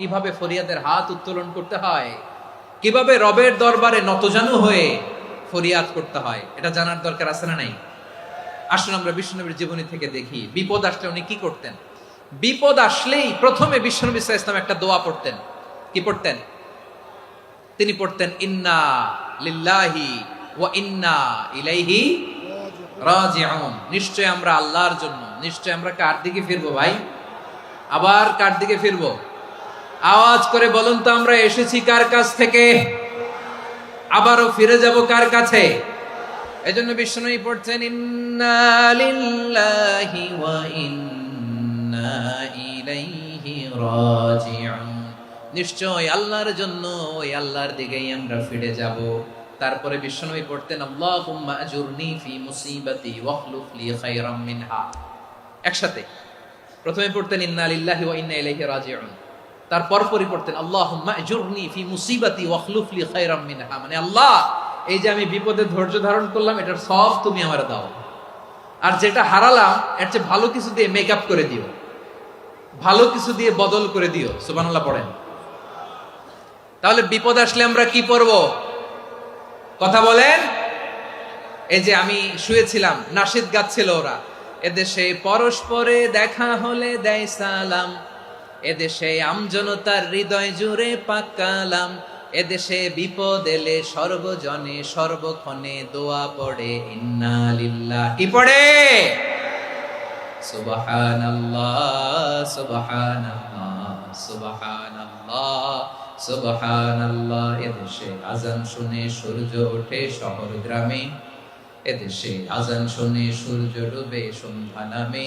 কীভাবে ফরিয়াদের হাত উত্তোলন করতে হয়? কীভাবে রবের দরবারে নতজানু হয়ে ফরিয়াদ করতে হয়? এটা জানার দরকার আছে না নাই? আসুন আমরা বিষ্ণুনবীর জীবনী থেকে দেখি। বিপদ আসলে উনি কি করতেন? বিপদ আসলেই প্রথমে বিষ্ণুনবী ওয়াসাল্লাম একটা দোয়া পড়তেন। কি পড়তেন? তিনি পড়তেন, ইন্না লিল্লাহি ওয়া ইন্না ইলাইহি রাজিউন। নিশ্চয় আমরা আল্লাহর জন্য। নিশ্চয় আমরা কার দিকে ফিরবো ভাই? আবার কার দিকে ফিরবো? আওয়াজ করে বলুন তো, আমরা এসেছি কার কাছ থেকে? আবারও ফিরে যাব কার কাছে? এজন্য বিষ্ণুই পড়ছেন, ইন্না লিল্লাহি ওয়া ইন্না ইলাইহি রাজিউন। নিশ্চয় আল্লাহর জন্য ওই আল্লাহর দিকেই আমরা ফিরে যাব। তারপরে বিষ্ণুই পড়তেন, আল্লাহুম্মা আজুরনি ফি মুসিবাতি ওয়াখলুফ লি খায়রাম মিনহা। একসাথে প্রথমে পড়তেন, ইন্না লিল্লাহি ওয়া ইন্না ইলাইহি রাজিউন। তারপর পরই পড়তেন আজুরনি ফি মুসিবাতি ওয়াখলুফ লি খায়রাম মিনহা। মানে আল্লাহ, এই যে আমি বিপদে ধৈর্য ধারণ করলাম, এটার সব তুমি আমার দাও। আর যেটা হারালাম, এর চেয়ে ভালো কিছু দিয়ে মেকআপ করে দিও। ভালো কিছু দিয়ে বদল করে দিও, সুবহানাল্লাহ পড়েন। তাহলে বিপদ আসলে আমরা কি পড়ব? কথা বলেন? এই যে আমি শুয়েছিলাম, নাসিদ গাচ্ছিল ওরা। এদেশে পরস্পরে দেখা হলে দেয় সালাম। এদেশে আমজনতার হৃদয় জুড়ে পাকালাম এদেশে বিপদ এলে সর্বজনে সর্বক্ষণে দোয়া পড়ে, ইন্না লিল্লাহ। কি পড়ে? সুবহানাল্লাহ এদেশে আজান শুনে সূর্য এদেশে আজান শুনে সূর্য ডুবে সন্ধ্যা নামে।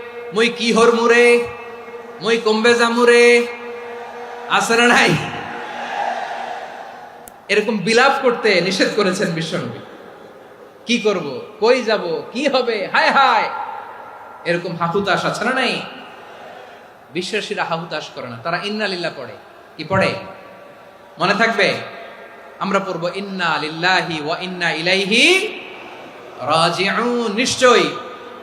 মুই কি হরমু রে মুই কমবে জামু রে আছে নাই? এরকম বিলাপ করতে নিষেধ করেছেন বিশ্বনবী। কি করব? কই যাব? কি হবে? হায় হায়! এরকম হাহুতাশ আছে না নাই? বিশ্বাসীরা হাহুতাশ করে না। তারা ইন্নালিল্লাহ পড়ে। কি পড়ে? মনে থাকবে? আমরা পড়ব, ইন্না লিল্লাহি ওয়া ইন্না ইলাইহি রাজিউন। নিশ্চয়ই।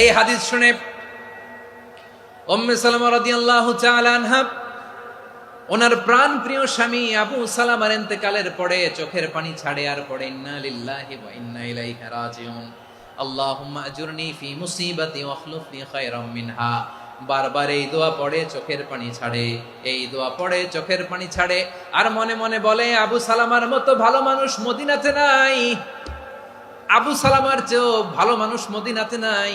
এই হাদিস শুনে উম্মে সালামা আনহা ওনার প্রাণ প্রিয় স্বামী আবু সালামার ইন্তেকালের পরে চোখের পানি ছাড়ে আর পড়ে, ইন্না লিল্লাহি ওয়া ইন্না ইলাইহি রাজিউন। আল্লাহুম্মা আজুরনি ফি মুসিবাতি খায়রাম মিনহা। বারবার এই দোয়া পড়ে, চোখের পানি ছাড়ে, এই দোয়া পড়ে, চোখের পানি ছাড়ে, আর মনে মনে বলে, আবু সালামার মতো ভালো মানুষ মদিনাতে নাই, আবু সালামার চেয়েও ভালো মানুষ মদিনাতে নাই।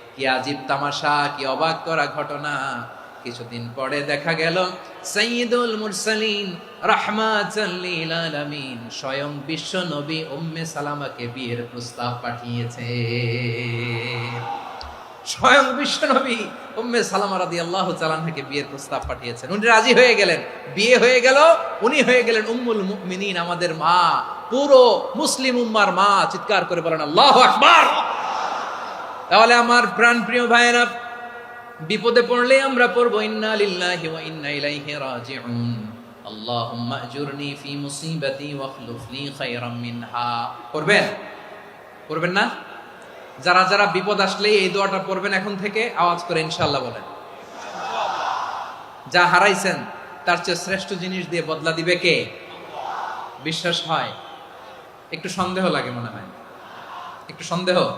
কি আজীব তামাশা, কি অবাক করা ঘটনা। কিছুদিন পরে দেখা গেল, সাইয়্যিদুল মুরসালিন রাহমাতাল লিল আলামিন স্বয়ং বিশ্ব নবী উম্মে সালামাকে বিয়ের প্রস্তাব পাঠিয়েছে। স্বয়ং বিশ্ব নবী উম্মে সালামা রাদিয়াল্লাহু তাআলা থেকে বিয়ের প্রস্তাব পাঠিয়েছেন। উনি রাজি হয়ে গেলেন। বিয়ে হয়ে গেল, উনি হয়ে গেলেন উম্মুল মুমিনিন, আমাদের মা, পুরো মুসলিম উম্মার মা। চিৎকার করে বলেন, আল্লাহু আকবার! তাহলে আমার প্রাণ প্রিয় ভাইয়েরা, বিপদে পড়লে আমরা পড়ব, ইন্না লিল্লাহি ওয়া ইন্না ইলাইহি রাজিউন। আল্লাহুম্মা আজুরনি ফি মুসিবাতি ওয়াখলুফ লি খায়রাম মিনহা। পড়বেন? পড়বেন না? যারা যারা বিপদ আসলে এই দোয়াটা পড়বেন এখন থেকে, আওয়াজ করে ইনশাআল্লাহ বলেন। যা হারাইছেন, তার চেয়ে শ্রেষ্ঠ জিনিস দিয়ে বদলা দিবে কে? বিশ্বাস হয়। একটু সন্দেহ লাগে মনে হয়। একটু সন্দেহ?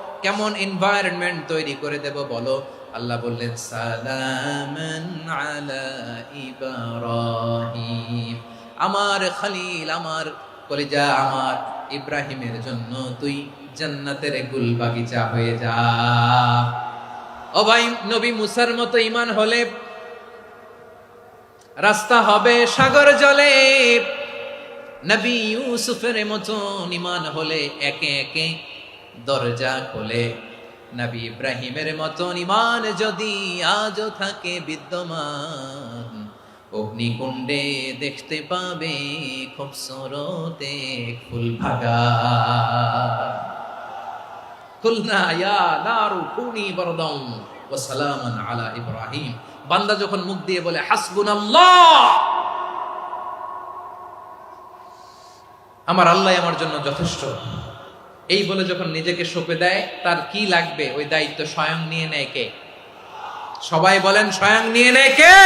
কেমন এনভায়রনমেন্ট তৈরি করে দেব বলো? আল্লাহ বললেন, সালামান আলা ইব্রাহিম। আমার খালিল, আমার কলিজা, আমার ইব্রাহিমের জন্য তুই জান্নাতের গুল বাগিচা হয়ে যা। ও ভাই, নবী মুসার মতো ইমান হলে রাস্তা হবে সাগর জলে। নবী ইউসুফের মতন ইমান হলে একে একে দরজা খোলে। নবী ইব্রাহিমের মতন ইমান যদি আজও থাকে বিদ্যমান, অগ্নিকুণ্ডে দেখতে পাবে খুব সরতে ফুল ভাগা। ইয়া নারু কুনি আলা ইব্রাহিম। বান্দা যখন মুখ দিয়ে বলে, হাসবুনাল্লাহ! আমার আল্লাহ আমার জন্য যথেষ্ট। এই বলে যখন নিজেকে সঁপে দেয় তার কি লাগবে? ওই দায়িত্ব স্বয়ং নিয়ে নেয় কে? সবাই বলেন স্বয়ং নিয়ে নেয় কে?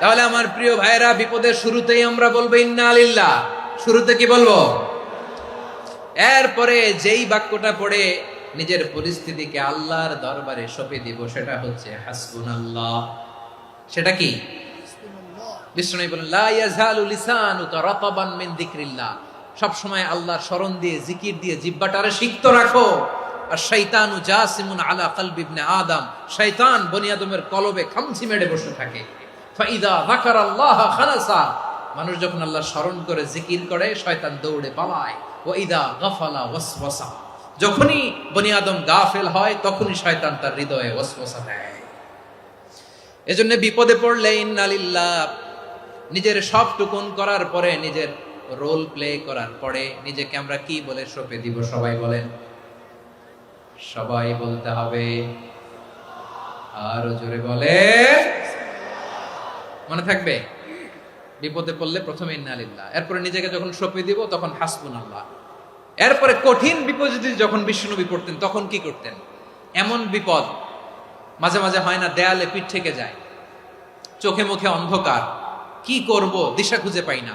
তাহলে আমার প্রিয় ভাইরা বিপদের শুরুতেই আমরা বলব ইন্না আলিল্লাহ শুরুতে কি বলব? এরপরে যেই বাক্যটা পড়ে নিজের পরিস্থিতিকে আল্লাহর দরবারে সঁপে দিব সেটা হচ্ছে হাসবুন আল্লাহ সেটা কি? বিষ্ণু বলেন লা ইয়াজালু লিসানুকা রাতাবান মিন যিকরিল্লাহ সব সময় আল্লাহর স্মরণ দিয়ে, জিকির দিয়ে জিব্বাটারে সিক্ত রাখো। আর শয়তানু জাসিমুন আলা কলবি ইবনে আদম। শয়তান বনি আদমের কলবে খামচি মেরে বসে থাকে। ফাইদা যাকারাল্লাহ খালাসা। মানুষ যখন আল্লাহ স্মরণ করে, জিকির করে, শয়তান দৌড়ে পালায়। ওয়াইদা গাফালা ওয়াসওয়াসা। যখনই বনিয়াদম গাফেল হয়, তখনই শয়তান তার হৃদয়ে ওয়াসওয়াসা দেয়। এজন্য বিপদে পড়লে ইন্নালিল্লাহ, নিজের সব টুকুন করার পরে নিজের রোল প্লে করার পরে নিজেকে আমরা কি বলে সঁপে দিব, সবাই বলেন। সবাই বলতে হবে, আরও জোরে বলে। মনে থাকবে? বিপদে পড়লে প্রথমে ইন্নালিল্লাহ এরপরে নিজেকে যখন সঁপে দিব, তখন হাসবুন আল্লাহ এরপরে কঠিন বিপদে যখন বিষ্ণুনবী পড়তেন, তখন কি করতেন? এমন বিপদ মাঝে মাঝে হয় না, দেয়ালে পিঠ থেকে যায়। চোখে মুখে অন্ধকার। কি করব? দিশা খুঁজে পাই না।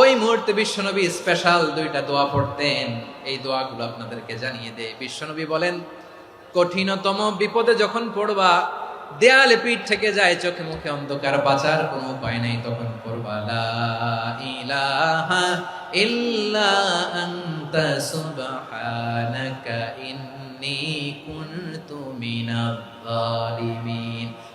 ওই মুহূর্তে বিশ্বনবী স্পেশাল দুইটা দোয়া পড়তেন। এই দোয়াগুলো আপনাদেরকে জানিয়ে দেয় বিশ্বনবী বলেন, কঠিনতম বিপদে যখন পড়বা, দেয়ালে পিঠ থেকে যায়, চোখে মুখে অন্ধকার, বাঁচার কোনো উপায় নাই তখন পড়বা। লা ইলাহা ইল্লা আনতা সুবহানাকা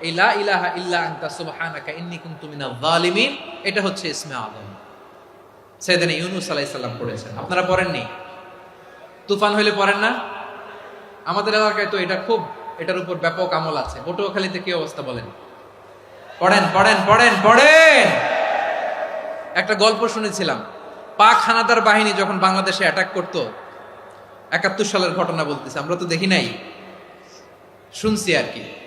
এই লা ইলাহা ইল্লা আনতা সুবহানাকা ইন্নী কুনতু মিনাল জালিমিন এটা হচ্ছে ইসমে আজম সাইয়েদনা ইউনুস আলাইহিস সালাম পড়েছেন। আপনারা পড়েননি? তুফান হইলে পড়েন না? আমাদের এলাকায় তো এটা খুব, এটার উপর ব্যাপক আমল আছে। পটুয়াখালীতে কি অবস্থা বলেন? পড়েন পড়েন পড়েন পড়েন! একটা গল্প শুনেছিলাম। পাক হানাদার বাহিনী যখন বাংলাদেশে অ্যাটাক করতো, একাত্তর সালের ঘটনা বলতেছে, আমরা তো দেখি নাই। শুনছি আর কি।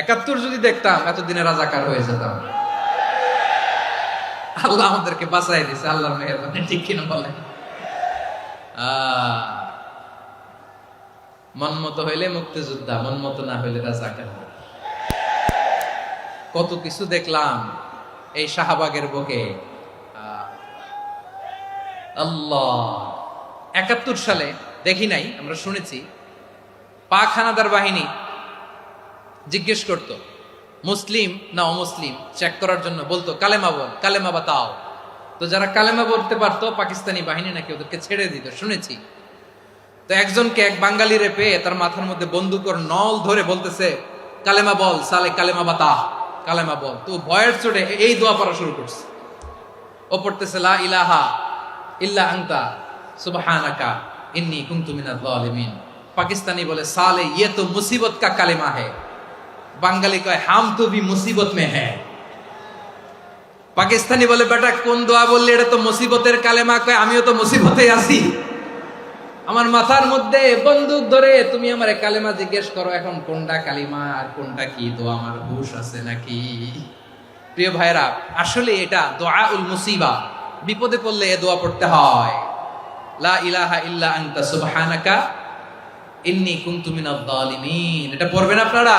একাত্তর যদি দেখতাম, এতদিনে রাজাকার হয়ে যেতাম। আল্লাহ আমাদেরকে বাঁচাই দিছে, আল্লাহর মেহরবানি, ঠিক কিনা বলেন আহ মন মতো হইলে মুক্তিযোদ্ধা, মন মতো না হইলে রাজাকার। কত কিছু দেখলাম এই শাহবাগের বুকে। আল্লাহ। একাত্তর সালে, দেখি নাই, আমরা শুনেছি, পাক হানাদার বাহিনী জিজ্ঞেস করত, মুসলিম না অমুসলিম? চেক করার জন্য বলতো, কালেমা বল, কালেমা বাতাও। তো যারা কালেমা বলতে পারতো, পাকিস্তানি বাহিনী নাকি ওদেরকে ছেড়ে দিত, শুনেছি। তো একজনকে এক বাঙালিরে পেয়ে তার মাথার মধ্যে বন্দুকর নল ধরে বলতেছে, কালেমা বল, সালে কালেমা বাতা কালেমা বল। তো ভয়ের চোটে এই দোয়া পড়া শুরু করছে। ও পড়তেছে, লা ইলাহা ইল্লা আংতা সুবহানাকা ইন্নী কুনতু মিনাজ জালিমিন পাকিস্তানি বলে, সালে ইয়ে তো মুসিবত কা কালেমা है বাঙালি কয়, হাম তো ভি মুসিবত মে হ্যায়। পাকিস্তানি বলে, বেটা, কোন দোয়া বললে, এটা তো মুসিবতের কালেমা। কয়, আমিও তো মুসিবতে আছি। আমার মাথার মধ্যে বন্দুক ধরে, তুমি আমার কালেমা জিজ্ঞেস করো, এখন কোনটা কালিমা আর কোনটা কি? তো আমার হুশ আছে নাকি? প্রিয় ভাইরা আসলে এটা দোয়া উল মুসিবা। বিপদে পড়লে এ দোয়া পড়তে হয়। লা ইলাহা ইল্লা আনতা সুবহানাকা, ইন্নী কুনতু মিনাজ জালিমিন এটা পড়বেন আপনারা?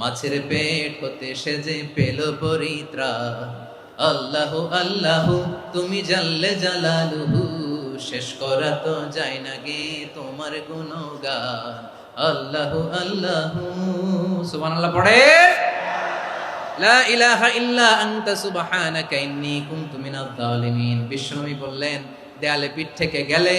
মাছের পেট হতে সেজে পেল পরিত্রা। আল্লাহ আল্লাহ, তুমি জানলে জালালুহু, শেষ করা তো যায় না গে তোমার গুণগান। আল্লাহ আল্লাহ। সুবহানাল্লাহ, পড়ে। লা ইলাহা ইল্লা আনতা সুবহানাকা ইন্নী কুনতু মিনাজ জালিমিন বিশ্বনবী বললেন, দেয়ালে পিঠ থেকে গেলে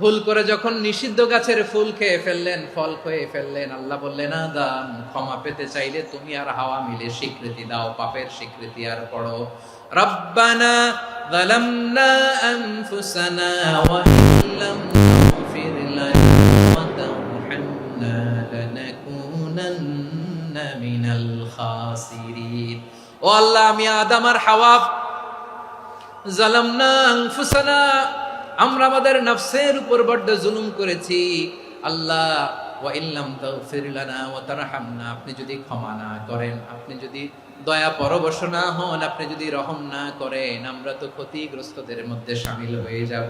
ভুল করে যখন নিষিদ্ধ গাছের ফুল খেয়ে ফেললেন ফল খেয়ে ফেললেন আল্লাহ বললেন আদম ক্ষমা পেতে চাইলে তুমি আর হাওয়া মিলে স্বীকৃতি দাও পাপের স্বীকৃতি আর পড়ো রব্বানা ظلمنا أنفسنا وإن لم تغفر لنا وترحمنا لنكونن من الخاسرين ও আল্লাহ আমি আদম আর হাওয়া জালামনা আনফুসানা আমরা আমাদের নফসের উপর বড্ড জুলুম করেছি। আল্লাহ আপনি যদি ক্ষমা না করেন, আপনি যদি দয়া পরবশ না হন, আপনি যদি রহম না করেন, আমরা তো ক্ষতিগ্রস্তদের মধ্যে সামিল হয়ে যাব।